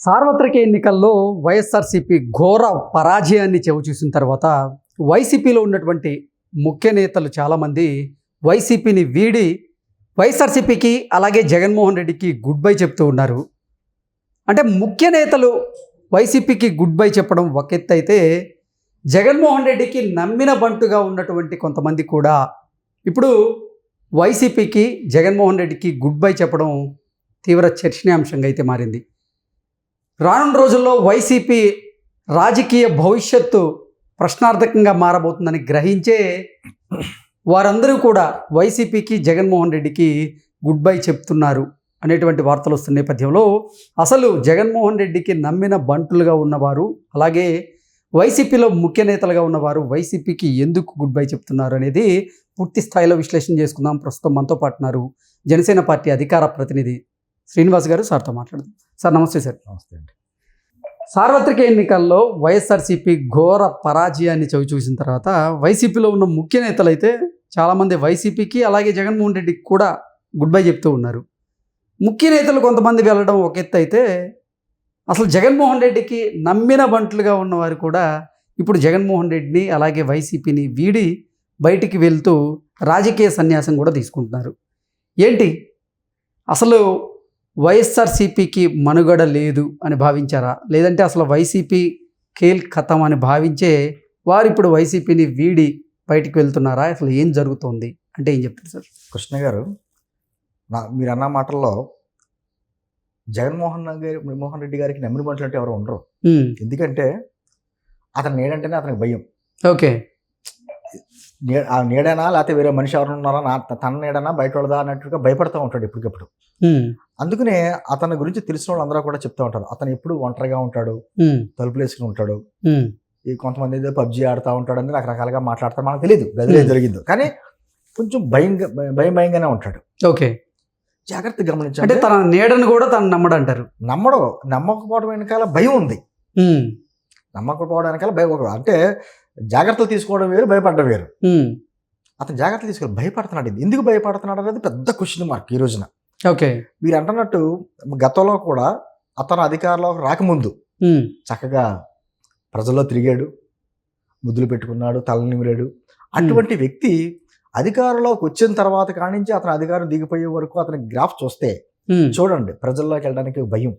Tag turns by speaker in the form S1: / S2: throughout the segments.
S1: సార్వత్రిక ఎన్నికల్లో వైఎస్ఆర్సీపీ ఘోర పరాజయాన్ని చూసిన తర్వాత వైసీపీలో ఉన్నటువంటి ముఖ్య నేతలు చాలామంది వైసీపీని వీడి వైఎస్ఆర్సీపీకి అలాగే జగన్మోహన్ రెడ్డికి గుడ్ బై చెప్తూ ఉన్నారు. అంటే ముఖ్య నేతలు వైసీపీకి గుడ్ బై చెప్పడం ఒక ఎత్తు అయితే జగన్మోహన్ రెడ్డికి నమ్మిన బంటుగా ఉన్నటువంటి కొంతమంది కూడా ఇప్పుడు వైసీపీకి జగన్మోహన్ రెడ్డికి గుడ్ బై చెప్పడం తీవ్ర చర్చనీయాంశంగా అయితే మారింది. రానున్న రోజుల్లో వైసీపీ రాజకీయ భవిష్యత్తు ప్రశ్నార్థకంగా మారబోతుందని గ్రహించే వారందరూ కూడా వైసీపీకి జగన్మోహన్ రెడ్డికి గుడ్ బై చెప్తున్నారు అనేటువంటి వార్తలు వస్తున్న నేపథ్యంలో అసలు జగన్మోహన్ రెడ్డికి నమ్మిన బంటులుగా ఉన్నవారు అలాగే వైసీపీలో ముఖ్య నేతలుగా ఉన్నవారు వైసీపీకి ఎందుకు గుడ్ బై చెప్తున్నారు అనేది పూర్తి స్థాయిలో విశ్లేషణ చేసుకుందాం. ప్రస్తుతం మనతో పాటున్నారు జనసేన పార్టీ అధికార ప్రతినిధి శ్రీనివాస్ గారు సార్తో మాట్లాడదాం. సార్ నమస్తే సార్.
S2: నమస్తే అండి.
S1: సార్వత్రిక ఎన్నికల్లో వైఎస్ఆర్సీపీ ఘోర పరాజయాన్ని చవి చూసిన తర్వాత వైసీపీలో ఉన్న ముఖ్య నేతలు అయితే చాలామంది వైసీపీకి అలాగే జగన్మోహన్ రెడ్డికి కూడా గుడ్ బై చెప్తూ ఉన్నారు. ముఖ్య నేతలు కొంతమంది వెళ్ళడం ఒక ఎత్తు అయితే అసలు జగన్మోహన్ రెడ్డికి నమ్మిన బంట్లుగా ఉన్నవారు కూడా ఇప్పుడు జగన్మోహన్ రెడ్డిని అలాగే వైసీపీని వీడి బయటికి వెళ్తూ రాజకీయ సన్యాసం కూడా తీసుకుంటున్నారు. ఏంటి? అసలు వైఎస్ఆర్సీపీకి మనుగడ లేదు అని భావించారా? లేదంటే అసలు వైసీపీ కేల్ ఖతం అని భావించే వారు ఇప్పుడు వైసీపీని వీడి బయటికి వెళ్తున్నారా? అసలు ఏం జరుగుతోంది? అంటే ఏం చెప్తారు సార్?
S2: కృష్ణ గారు నా మీరు అన్న మాటల్లో జగన్మోహన్ గారి మోహన్ రెడ్డి గారికి బంట్లు అంటే ఎవరు ఉండరు. ఎందుకంటే అతను నీడంటేనే అతనికి భయం.
S1: ఓకే.
S2: నీడనా లేకపోతే వేరే మనిషి ఎవరు ఉన్నారా? నా తన నీడనా? బయట వాళ్ళదా అన్నట్టుగా భయపడుతూ ఉంటాడు ఎప్పటికప్పుడు.
S1: ఉమ్,
S2: అందుకనే అతని గురించి తెలిసిన వాళ్ళందరూ కూడా చెప్తూ ఉంటారు. అతను ఎప్పుడు ఒంటరిగా ఉంటాడు తలుపులు వేసుకుని ఉంటాడు. ఈ కొంతమంది ఏదో పబ్జీ ఆడుతూ ఉంటాడు అని రకరకాలుగా మాట్లాడతారు. మనకు తెలియదు గదిలో. జరిగిందో. కానీ కొంచెం భయంగా భయం భయంగానే ఉంటాడు.
S1: ఓకే.
S2: జాగ్రత్త
S1: అంటే
S2: గమనించండి
S1: తన నీడను కూడా తను నమ్మడు అంటారు.
S2: నమ్మడం. నమ్మకపోవడం వెనకాల భయం ఉంది. నమ్మకపోవడం వెనకాల భయం అంటే జాగ్రత్తలు తీసుకోవడం వేరు భయపడడం వేరు. అతను జాగ్రత్తలు తీసుకోవాలి. భయపడుతున్నాడు ఎందుకు భయపడుతున్నాడు అనేది పెద్ద క్వశ్చన్ మార్క్ ఈ రోజున.
S1: ఓకే.
S2: మీరు అంటున్నట్టు గతంలో కూడా అతను అధికారంలోకి రాకముందు చక్కగా ప్రజల్లో తిరిగాడు ముద్దులు పెట్టుకున్నాడు తల నిమిరాడు. అటువంటి వ్యక్తి అధికారంలోకి వచ్చిన తర్వాత కానించి అతను అధికారం దిగిపోయే వరకు అతని గ్రాఫ్ చూస్తే చూడండి ప్రజల్లోకి వెళ్ళడానికి భయం.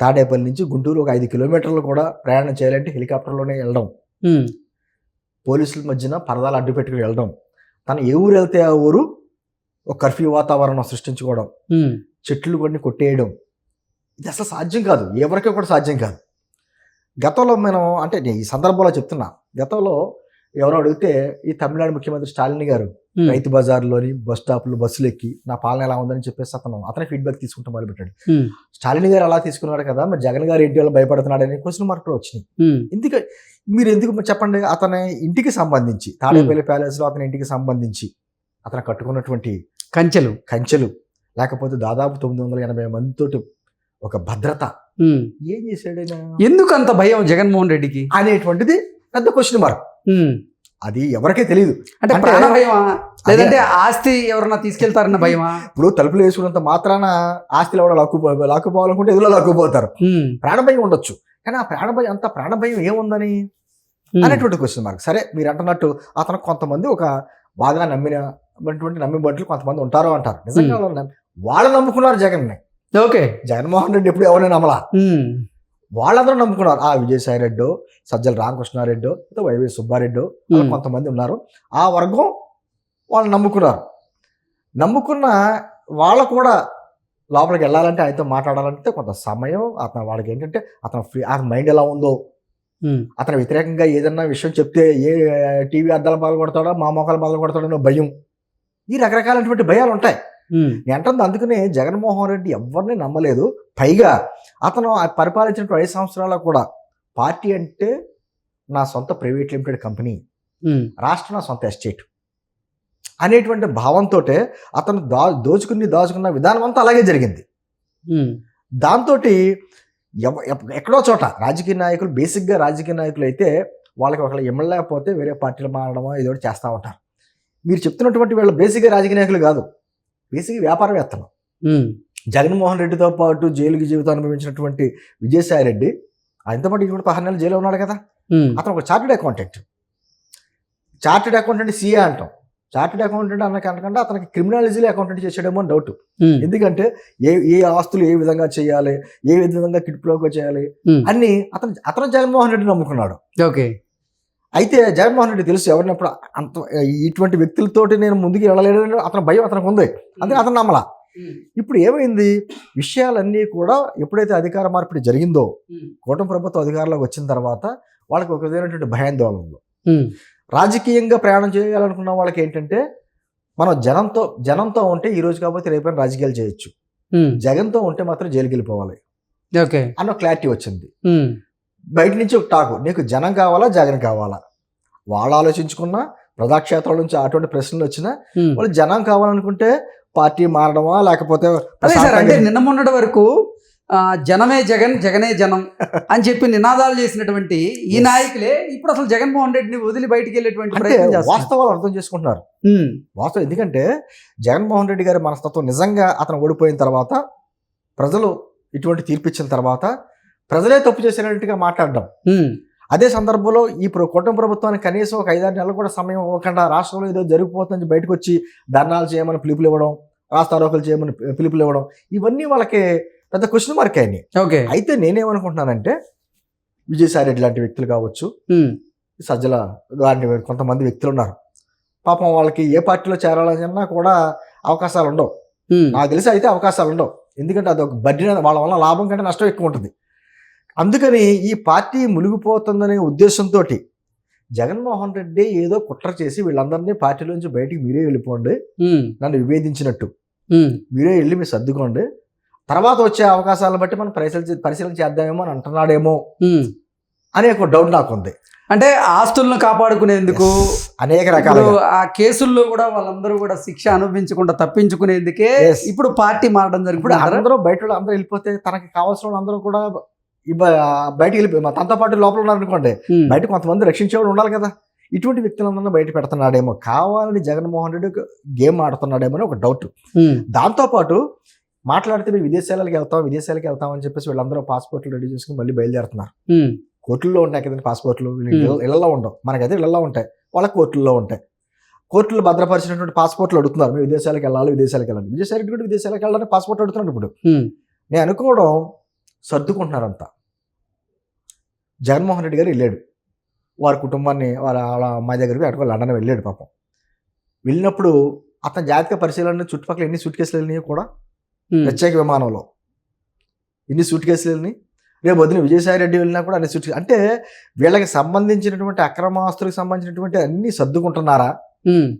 S2: తాడేపల్లి నుంచి గుంటూరు ఒక ఐదు కిలోమీటర్లు కూడా ప్రయాణం చేయాలంటే హెలికాప్టర్లోనే వెళ్ళడం. పోలీసుల మధ్యన పరదాలు అడ్డు పెట్టుకుని వెళ్ళడం. తను ఏ ఊరు వెళ్తే ఆ ఊరు? ఒక కర్ఫ్యూ వాతావరణం సృష్టించుకోవడం చెట్లు కొన్ని కొట్టేయడం. ఇది అసలు సాధ్యం కాదు. ఎవరికీ కూడా సాధ్యం కాదు. గతంలో మనం అంటే నేను ఈ సందర్భంలో చెప్తున్నా గతంలో ఎవరో అడిగితే ఈ తమిళనాడు ముఖ్యమంత్రి స్టాలిన్ గారు రైతు బజార్లోని బస్ స్టాప్లు బస్సులు ఎక్కి నా పాలన ఎలా ఉందని చెప్పేసి అతను అతనే ఫీడ్బ్యాక్ తీసుకుంటూ మొదలుపెట్టాడు. స్టాలిన్ గారు అలా తీసుకున్నాడు కదా మరి జగన్ గారు ఏంటి వాళ్ళు భయపడుతున్నాడు అనే క్వశ్చన్ మార్కులు వచ్చినాయి. ఎందుకు మీరు ఎందుకు చెప్పండి? అతని ఇంటికి సంబంధించి తాడేపల్లి ప్యాలెస్లో అతని ఇంటికి సంబంధించి అతను కట్టుకున్నటువంటి
S1: కంచెలు.
S2: కంచెలు. లేకపోతే దాదాపు తొమ్మిది వందల ఎనభై మందితోటి ఒక భద్రత. ఏం చేశాడైనా
S1: ఎందుకు అంత భయం జగన్మోహన్ రెడ్డికి?
S2: అనేటువంటిది పెద్ద క్వశ్చన్ మార్క్ అది ఎవరికే తెలియదు
S1: అంటే ప్రాణ భయమా? లేదంటే ఆస్తి ఎవరన్నా తీసుకెళ్తారన్న భయమా?
S2: ఇప్పుడు తలుపులు వేసుకున్నంత మాత్రాన ఆస్తిలో కూడా లాక్కుపో లాక్కుపోవాలనుకుంటే ఎదులో లాక్కుపోతారు? ప్రాణభయం ఉండొచ్చు. కానీ ఆ ప్రాణభయం అంత ప్రాణభయం ఏముందని? అనేటువంటి క్వశ్చన్ మార్క్ సరే మీరు అంటున్నట్టు అతను కొంతమంది ఒక బాగా నమ్మినటువంటి నమ్మి బట్లు కొంతమంది ఉంటారు అంటారు. నిజంగా వాళ్ళు నమ్మి- వాళ్ళు నమ్ముకున్నారు జగన్ని
S1: ఓకే.
S2: జగన్మోహన్ రెడ్డి ఎప్పుడు ఎవరైనా నమ్మలా? వాళ్ళందరూ నమ్ముకున్నారు. ఆ విజయసాయి రెడ్డో సజ్జల రామకృష్ణారెడ్డో లేదా వైవి సుబ్బారెడ్డో కొంతమంది ఉన్నారు. ఆ వర్గం వాళ్ళు నమ్ముకున్నారు. నమ్ముకున్న వాళ్ళు కూడా లోపలికి వెళ్ళాలంటే ఆయనతో మాట్లాడాలంటే కొంత సమయం అతను వాళ్ళకి ఏంటంటే అతను ఫ్రీ ఆ మైండ్ ఎలా ఉందో అతను వ్యతిరేకంగా ఏదన్నా విషయం చెప్తే ఏ టీవీ అద్దాల పాలు కొడతాడో మా మోకాల పాలు కొడతాడో భయం. ఈ రకరకాలైనటువంటి భయాలు ఉంటాయి. అంటుంది అందుకనే జగన్మోహన్ రెడ్డి ఎవరిని నమ్మలేదు. పైగా అతను పరిపాలించిన ఐదు సంవత్సరాల్లో కూడా పార్టీ అంటే నా సొంత ప్రైవేట్ లిమిటెడ్ కంపెనీ. రాష్ట్రం నా సొంత ఎస్టేట్. అనేటువంటి భావంతో అతను దా దోచుకుని దాచుకున్న విధానం అంతా అలాగే జరిగింది.
S1: ఉమ్,
S2: దాంతో ఎక్కడో చోట రాజకీయ నాయకులు బేసిక్గా రాజకీయ నాయకులు అయితే వాళ్ళకి ఒకళ్ళు ఎమ్మెల్యేకపోతే వేరే పార్టీలు మారడమో ఏదో చేస్తూ ఉంటారు. మీరు చెప్తున్నటువంటి వీళ్ళు బేసిక్గా రాజకీయ నాయకులు కాదు. బేసిక్గా వ్యాపారవేత్తలు జగన్మోహన్ రెడ్డితో పాటు జైలుకి జీవితం అనుభవించినటువంటి విజయసాయి రెడ్డి ఆయనతో పాటు కూడా పదహారు నెలలు జైల్లో ఉన్నాడు కదా. అతను ఒక chartered accountant. Chartered accountant CA అంటాం. చార్టెడ్ అకౌంటెంట్ అన్నకి అనకుండా అతనికి క్రిమినాలజీలో అకౌంటెంట్ చేసాడేమో అని డౌట్. ఎందుకంటే ఏ ఏ ఆస్తులు ఏ విధంగా చేయాలి ఏ విధంగా కిట్పులోకి చేయాలి అన్ని అతను అతను జగన్మోహన్ రెడ్డి నమ్ముకున్నాడు.
S1: ఓకే.
S2: అయితే జగన్మోహన్ రెడ్డి తెలుసు ఎవరినప్పుడు అంత ఇటువంటి వ్యక్తులతోటి నేను ముందుకు వెళ్ళలేదని అతని భయం అతనికి ఉంది. అందుకే అతను నమ్మలా. ఇప్పుడు ఏమైంది? విషయాలన్నీ కూడా ఎప్పుడైతే అధికార మార్పిడి జరిగిందో కూటమి ప్రభుత్వం అధికారంలోకి వచ్చిన తర్వాత వాళ్ళకి ఒక విధమైనటువంటి భయాందోళనలు. రాజకీయంగా ప్రయాణం చేయాలనుకున్న వాళ్ళకి ఏంటంటే మనం జనంతో జనంతో ఉంటే ఈ రోజు కాబట్టి రేపైనా రాజకీయాలు చేయొచ్చు. జగన్తో ఉంటే మాత్రం జైలుకి వెళ్ళిపోవాలి
S1: ఓకే.
S2: అన్న క్లారిటీ వచ్చింది. బయట నుంచి ఒక టాకు నీకు జనం కావాలా జగన్ కావాలా? వాళ్ళు ఆలోచించుకున్నా ప్రజాక్షేత్రాల నుంచి అటువంటి ప్రశ్నలు వచ్చినా. వాళ్ళు జనం కావాలనుకుంటే పార్టీ మారడమా లేకపోతే
S1: అంటే నిన్న మొన్నటి వరకు జనమే జగన్ జగనే జనం అని చెప్పి నినాదాలు చేసినటువంటి ఈ. నాయకులే ఇప్పుడు అసలు జగన్మోహన్ రెడ్డిని వదిలి బయటికి వెళ్ళేటువంటి ప్రయత్నం
S2: వాస్తవాలు అర్థం చేసుకుంటున్నారు. వాస్తవం ఎందుకంటే జగన్మోహన్ రెడ్డి గారి మనస్తత్వం నిజంగా అతను ఓడిపోయిన తర్వాత ప్రజలు ఇటువంటి తీర్పు ఇచ్చిన తర్వాత ప్రజలే తప్పు చేసినట్టుగా మాట్లాడడం. అదే సందర్భంలో ఈ కూటమి ప్రభుత్వానికి కనీసం ఒక ఐదారు నెలలు కూడా సమయం ఇవ్వకుండా రాష్ట్రంలో ఏదో జరిగిపోతుందని బయటకు వచ్చి ధర్నాలు చేయమని పిలుపులు ఇవ్వడం రాస్తారోకలు చేయమని పిలుపులు ఇవ్వడం ఇవన్నీ వాళ్ళకి పెద్ద క్వశ్చన్ మార్క్ అయినాయి
S1: ఓకే.
S2: అయితే నేనేమనుకుంటున్నానంటే విజయసాయి రెడ్డి లాంటి వ్యక్తులు కావచ్చు సజ్జల లాంటి కొంతమంది వ్యక్తులు ఉన్నారు. పాపం వాళ్ళకి ఏ పార్టీలో చేరాలన్నా కూడా అవకాశాలు ఉండవు. నాకు తెలిసి అయితే అవకాశాలు ఉండవు. ఎందుకంటే అది ఒక బడ్డీ వాళ్ళ వల్ల లాభం కంటే నష్టం ఎక్కువ ఉంటుంది. అందుకని ఈ పార్టీ మునిగిపోతుందనే ఉద్దేశంతో జగన్మోహన్ రెడ్డి ఏదో కుట్ర చేసి వీళ్ళందరినీ పార్టీలోంచి బయటికి మీరే వెళ్ళిపోండి నన్ను విభేదించినట్టు. మీరే వెళ్ళి మీరు సర్దుకోండి తర్వాత వచ్చే అవకాశాలను బట్టి మనం పరిశీలన పరిశీలన చేద్దామేమో అని అంటున్నాడేమో. అనే ఒక డౌట్ నాకు ఉంది
S1: అంటే ఆస్తులను కాపాడుకునేందుకు
S2: అనేక
S1: ఇప్పుడు
S2: రకాలుగా
S1: ఆ కేసుల్లో కూడా వాళ్ళందరూ కూడా శిక్ష అనుభవించకుండా తప్పించుకునేందుకే. ఇప్పుడు పార్టీ మారడం
S2: ఇప్పుడు
S1: జరుగుతుంది
S2: అందరూ బయట అందరూ వెళ్ళిపోతే తనకి కావాల్సిన అందరూ కూడా బయటికి వెళ్ళిపోయి తనతో పాటు లోపల ఉన్నారు అనుకోండి. బయట కొంతమంది రక్షించేవాడు ఉండాలి కదా. ఇటువంటి వ్యక్తులందరినీ బయట పెడుతున్నాడేమో. కావాలని జగన్మోహన్ రెడ్డి గేమ్ ఆడుతున్నాడేమో అని ఒక డౌట్. దాంతోపాటు మాట్లాడితే మేము విదేశాలకు వెళ్తాం విదేశాలకు వెళ్తాం అని చెప్పేసి వీళ్ళందరూ పాస్పోర్ట్లు రెడీ చేసుకుని మళ్ళీ బయలుదేరుతున్నారు. కోర్టుల్లో ఉంటాయి కదండి పాస్పోర్ట్లు ఇళ్ళల్లో ఉండవు. మనకైతే ఇళ్ళల్లో ఉంటాయి. వాళ్ళ కోర్టుల్లో ఉంటాయి. కోర్టులు భద్రపరిచినటువంటి పాస్పోర్ట్లు అడుగుతున్నారు. మేము విదేశాలకు వెళ్ళాలి విదేశాలకు వెళ్ళాలి. విదేశాలకు కూడా విదేశాలకు వెళ్ళాలని పాస్పోర్ట్ అడుగుతున్నాడు ఇప్పుడు. నేను అనుకోవడం సర్దుకుంటున్నారంతా. జగన్మోహన్ రెడ్డి గారు వెళ్ళాడు. వారి కుటుంబాన్ని వాళ్ళ వాళ్ళ అమ్మాయి దగ్గరికి అటుకు లండన్ వెళ్ళాడు పాపం. వెళ్ళినప్పుడు అతని జాతక పరిశీలన చుట్టుపక్కల ఎన్ని సూట్ కేసులు వెళ్ళినాయో కూడా ప్రత్యేక విమానంలో. ఎన్ని సూట్ కేసులు వెళ్ళినాయి. రేపు వదిన విజయసాయి రెడ్డి వెళ్ళినా కూడా అన్ని సూట్ అంటే వీళ్ళకి సంబంధించినటువంటి అక్రమాస్తులకు సంబంధించినటువంటి అన్ని సర్దుకుంటున్నారా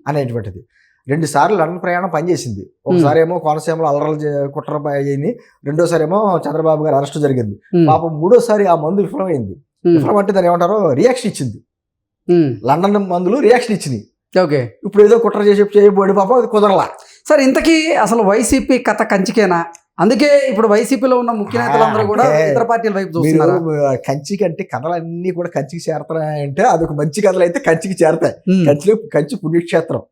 S2: అనేటువంటిది. రెండు సార్లు లండన్ ప్రయాణం పనిచేసింది. ఒకసారి ఏమో కోనసీమలో అల్లరలు చే- కుట్ర అయ్యింది రెండోసారి ఏమో చంద్రబాబు గారు అరెస్ట్ జరిగింది. పాపం మూడోసారి ఆ మందు విఫలమైంది. విఫలం అంటే దాని ఏమంటారో? రియాక్షన్ ఇచ్చింది. లండన్ మందులు రియాక్షన్ ఇచ్చినాయి.
S1: ఓకే.
S2: ఇప్పుడు ఏదో కుట్ర చేసి చేయబోడి పాపం అది కుదరలా.
S1: సార్ ఇంతకీ అసలు వైసీపీ కథ కంచికేనా? అందుకే ఇప్పుడు వైసీపీలో ఉన్న ముఖ్య నేతలందరూ కూడా
S2: అంటే
S1: ఇతర పార్టీల వైపు చూస్తున్నారు?
S2: కంచి కంటే కథలన్నీ కూడా కంచికి చేరుతున్నాయంటే అదొక మంచి కథలు అయితే కంచికి చేరతాయి. కంచిలో కంచి పుణ్యక్షేత్రం.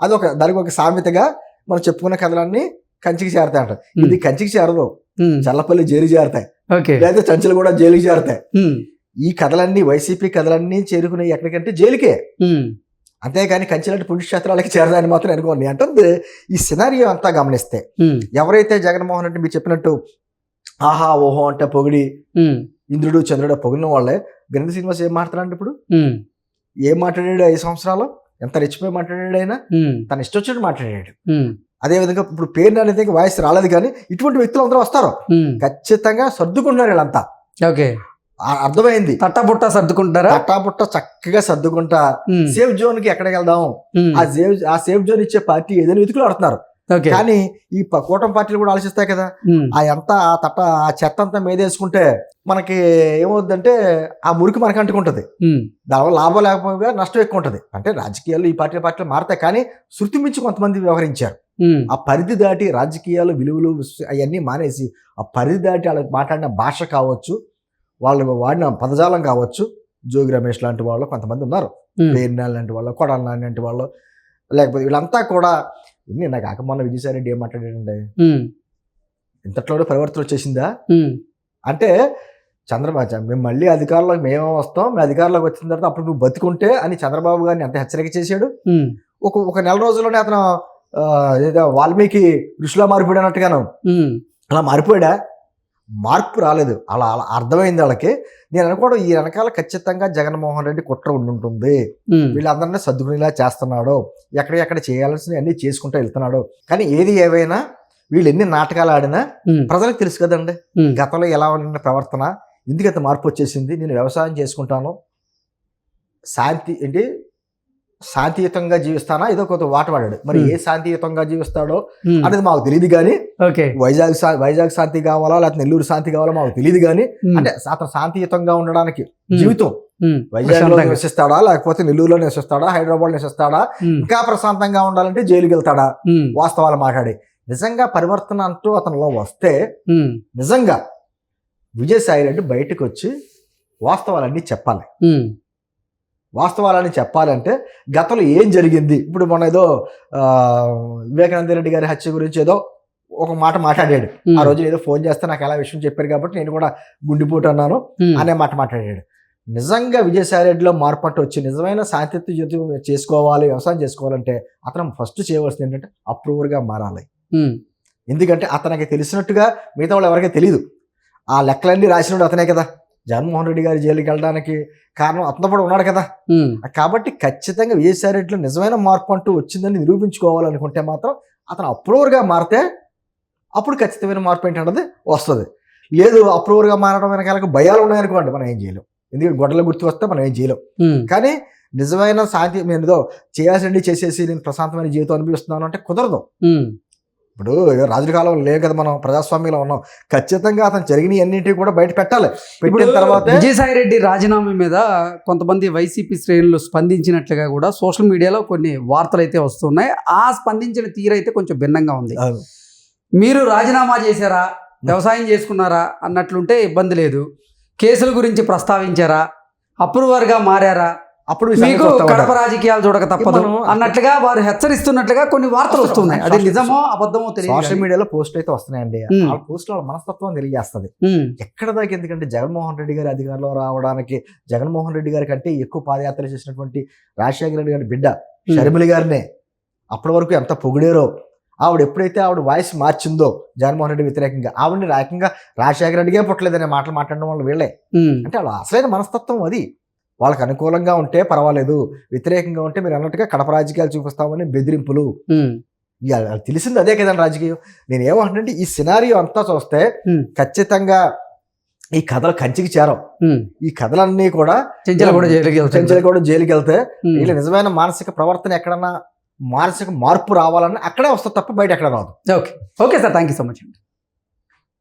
S2: అదొక దానికి ఒక సామెతగా మనం చెప్పుకున్న కథలన్నీ కంచికి చేరతాయంట. ఇది కంచికి చేరదు. చల్లపల్లి జైలు చేరతాయి. లేదా చంచలు కూడా జైలుకి చేరతాయి. ఈ కథలన్నీ వైసీపీ కథలన్నీ చేరుకునే ఎక్కడికంటే జైలుకే. అంతేగాని కంచిలాంటి పుణ్యక్షేత్రాలకి చేరదాన్ని మాత్రం అనుకోండి అంటే ఈ సినారియో అంతా గమనిస్తే ఎవరైతే జగన్మోహన్ రెడ్డి మీరు చెప్పినట్టు ఆహా ఓహో అంటే పొగిడి ఇంద్రుడు చంద్రుడు పొగిడిన వాళ్ళే గణిత శ్రీనివాస్ ఏం మాట్లాడాడు ఇప్పుడు? ఏం మాట్లాడాడు ఐదు సంవత్సరాలు? ఎంత రెచ్చిపోయి మాట్లాడాడు ఆయన? తన ఇష్టం వచ్చినట్టు మాట్లాడాడు. అదేవిధంగా ఇప్పుడు పేరు అనేది వాయిస్ రాలేదు కానీ ఇటువంటి వ్యక్తులు అందరూ వస్తారు. ఖచ్చితంగా సర్దుకుంటున్నారు వీళ్ళంతా.
S1: ఓకే.
S2: అర్థమైంది.
S1: తట్టబుట్ట సర్దుకుంటారా?
S2: తట్టాపుట్ట చక్కగా సర్దుకుంటా. సేఫ్ జోన్కి ఎక్కడికి వెళ్దాం ఆ సేఫ్ ఆ సేఫ్ జోన్ ఇచ్చే పార్టీ ఏదైనా వెతుకులు ఆడుతున్నారు. కానీ ఈ కూటమి పార్టీలు కూడా ఆలోచిస్తాయి కదా. ఆ ఎంత ఆ తట్ట ఆ చెత్త అంతా మేదేసుకుంటే మనకి ఏమవుతుందంటే ఆ మురికి మనకు అంటుకుంటది. దానివల్ల లాభం లేకపోగా నష్టం ఎక్కువ ఉంటుంది. అంటే రాజకీయాలు ఈ పార్టీ పార్టీలు మారతాయి. కానీ శృతి మించి కొంతమంది వ్యవహరించారు. ఆ పరిధి దాటి రాజకీయాలు విలువలు అవన్నీ మానేసి ఆ పరిధి దాటి వాళ్ళకి మాట్లాడిన భాష కావచ్చు వాళ్ళు వాడిన. పదజాలం కావచ్చు. జోగి రమేష్ లాంటి వాళ్ళు కొంతమంది ఉన్నారు. పేర్నాల్ లాంటి వాళ్ళు కొడాలి నాని లాంటి వాళ్ళు. లేకపోతే వీళ్ళంతా కూడా నిన్న కాక మొన్న విజయసాయి రెడ్డి ఏం మాట్లాడాడండి
S1: ఉమ్,
S2: ఇంతట్లోనే పరివర్తన వచ్చేసిందా? అంటే చంద్రబాబు మేము మళ్ళీ అధికారంలోకి మేము వస్తాం? మీ అధికారంలోకి వచ్చిన తర్వాత అప్పుడు నువ్వు బతుకుంటే అని చంద్రబాబు గారిని ఎంత హెచ్చరిక చేశాడు. ఒక ఒక నెల రోజుల్లోనే అతను ఏదో వాల్మీకి ఋషిలో మారిపోయాడు అన్నట్టుగాను. అలా మారిపోయాడా? మార్పు రాలేదు. అలా అలా అర్థమైంది వాళ్ళకి. నేను అనుకోవడం ఈ వెనకాల ఖచ్చితంగా జగన్మోహన్ రెడ్డి కుట్ర ఉండుంటుంది. వీళ్ళందరినీ సర్దుకునేలా చేస్తున్నాడు. ఎక్కడెక్కడ చేయాల్సిన అన్ని చేసుకుంటూ వెళ్తున్నాడు. కానీ ఏది ఏవైనా వీళ్ళు ఎన్ని నాటకాలు ఆడినా ప్రజలకు తెలుసు కదండి. గతంలో ఎలా ఉన్న ప్రవర్తన ఎందుకంత మార్పు వచ్చేసింది నేను వ్యవసాయం చేసుకుంటాను. శాంతి ఏంటి? శాంతియుతంగా జీవిస్తానా? ఏదో కొంత వాటవాడాడు మరి
S1: Hmm.
S2: ఏ శాంతియుతంగా జీవిస్తాడో
S1: ఉమ్,
S2: అనేది మాకు తెలియదు కానీ వైజాగ్ వైజాగ్ శాంతి కావాలా లేకపోతే నెల్లూరు శాంతి కావాలా మాకు తెలియదు కానీ
S1: ఉమ్,
S2: అంటే అతను శాంతియుతంగా ఉండడానికి జీవితం.
S1: వైజాగ్లో.
S2: నివసిస్తాడా లేకపోతే నెల్లూరులో నివసిస్తాడా హైదరాబాద్ నివసిస్తాడా? ఇంకా ప్రశాంతంగా ఉండాలంటే జైలుకి వెళ్తాడా? వాస్తవాలు మాట్లాడి. నిజంగా పరివర్తన అంటూ అతనిలో వస్తే నిజంగా విజయసాయి రెడ్డి బయటకు వచ్చి వాస్తవాలన్నీ చెప్పాలి. వాస్తవాలని చెప్పాలంటే గతంలో ఏం జరిగింది? ఇప్పుడు మొన్న ఏదో వివేకానంద రెడ్డి గారి హత్య గురించి ఏదో ఒక మాట మాట్లాడాడు. ఆ రోజు ఏదో ఫోన్ చేస్తే నాకు ఎలా విషయం చెప్పారు కాబట్టి నేను కూడా గుండెపోటు అన్నాను అనే మాట మాట్లాడాడు. నిజంగా విజయసాయి రెడ్డిలో మార్పు అంటూ వచ్చి నిజమైన శాంతియుత జీవితం చేసుకోవాలి వ్యవసాయం చేసుకోవాలంటే అతను ఫస్ట్ చేయవలసింది ఏంటంటే అప్రూవర్గా మారాలి. ఎందుకంటే అతనికి తెలిసినట్టుగా మిగతా వాళ్ళు ఎవరికీ తెలియదు ఆ లెక్కలన్నీ రాసినోడు అతనే కదా. జగన్మోహన్ రెడ్డి గారి జైలుకి వెళ్ళడానికి కారణం అతను కూడా ఉన్నాడు కదా. కాబట్టి ఖచ్చితంగా విజయసాయి రెడ్డిలో నిజమైన మార్పు అంటూ వచ్చిందని నిరూపించుకోవాలనుకుంటే మాత్రం అతను అప్రూవర్గా మారితే అప్పుడు ఖచ్చితమైన మార్పు ఏంటన్నది వస్తుంది. లేదు అప్రూవర్గా మారడం వెనకాలకు భయాలు ఉన్నాయనుకోండి మనం ఏం చేయలేం. ఎందుకంటే గొడవలు గుర్తు వస్తే మనం ఏం చేయలేం. కానీ నిజమైన శాంతి నేను ఏదో చేయాల్సింది చేసేసి నేను ప్రశాంతమైన జీవితం అనిపిస్తున్నాను అంటే కుదరదు. ఇప్పుడు రాజుల కాలం లేదు కదా మనం ప్రజాస్వామ్యంలో ఉన్నాం. ఖచ్చితంగా అతను జరిగిన అన్నింటినీ కూడా బయట పెట్టాలి. పెట్టిన తర్వాత
S1: విజయసాయి రెడ్డి రాజీనామా మీద కొంతమంది వైసీపీ శ్రేణులు స్పందించినట్లుగా కూడా సోషల్ మీడియాలో కొన్ని వార్తలు అయితే వస్తున్నాయి. ఆ స్పందించిన తీరు అయితే కొంచెం భిన్నంగా ఉంది. మీరు రాజీనామా చేశారా? వ్యవసాయం చేసుకున్నారా? అన్నట్లుంటే ఇబ్బంది లేదు. కేసుల గురించి ప్రస్తావించారా? అప్రూవర్గా మారారా?
S2: అప్పుడు
S1: మీకు కడప. రాజకీయాలు చూడక తప్పదు. అన్నట్లుగా వారు హెచ్చరిస్తున్నట్లుగా కొన్ని వార్తలు వస్తున్నాయి. అది నిజమో అబద్ధమో తెలియదు
S2: సోషల్. మీడియాలో పోస్టులు అయితే వస్తున్నాయండి. ఆ పోస్టుల మనస్తత్వం తెలియజేస్తుంది. ఎక్కడ దాకా ఎందుకంటే జగన్మోహన్ రెడ్డి గారి అధికారంలో రావడానికి జగన్మోహన్ రెడ్డి గారి కంటే ఎక్కువ పాదయాత్ర చేసినటువంటి రాజశేఖర రెడ్డి గారి బిడ్డ షర్మిలి గారినే అప్పటి వరకు ఎంత పొగిడేరో ఆవిడ ఎప్పుడైతే ఆవిడ వాయిస్ మార్చిందో జగన్మోహన్ రెడ్డి వ్యతిరేకంగా ఆవిడని రాకంగా రాజశేఖర రెడ్డిగే పుట్టలేదనే మాటలు మాట్లాడడం వల్ల వీళ్ళే. అంటే వాళ్ళ అసలైన మనస్తత్వం అది. వాళ్ళకి అనుకూలంగా ఉంటే పర్వాలేదు. వ్యతిరేకంగా ఉంటే మీరు అన్నట్టుగా కడప రాజకీయాలు చూపిస్తామని బెదిరింపులు. తెలిసింది అదే కదండి రాజకీయం. నేను ఏమంటున్నానంటే ఈ సినారియో అంతా చూస్తే. ఖచ్చితంగా ఈ కథలు కంచికి చేరం. ఈ కథలన్నీ కూడా
S1: చెంచల కూడా జైలుకి
S2: వెళ్తే. వీళ్ళ నిజమైన మానసిక ప్రవర్తన ఎక్కడన్నా మానసిక మార్పు రావాలన్నా అక్కడే వస్తుంది తప్ప బయట ఎక్కడ రాదు.
S1: Okay. Okay sir. Thank you so much అండి.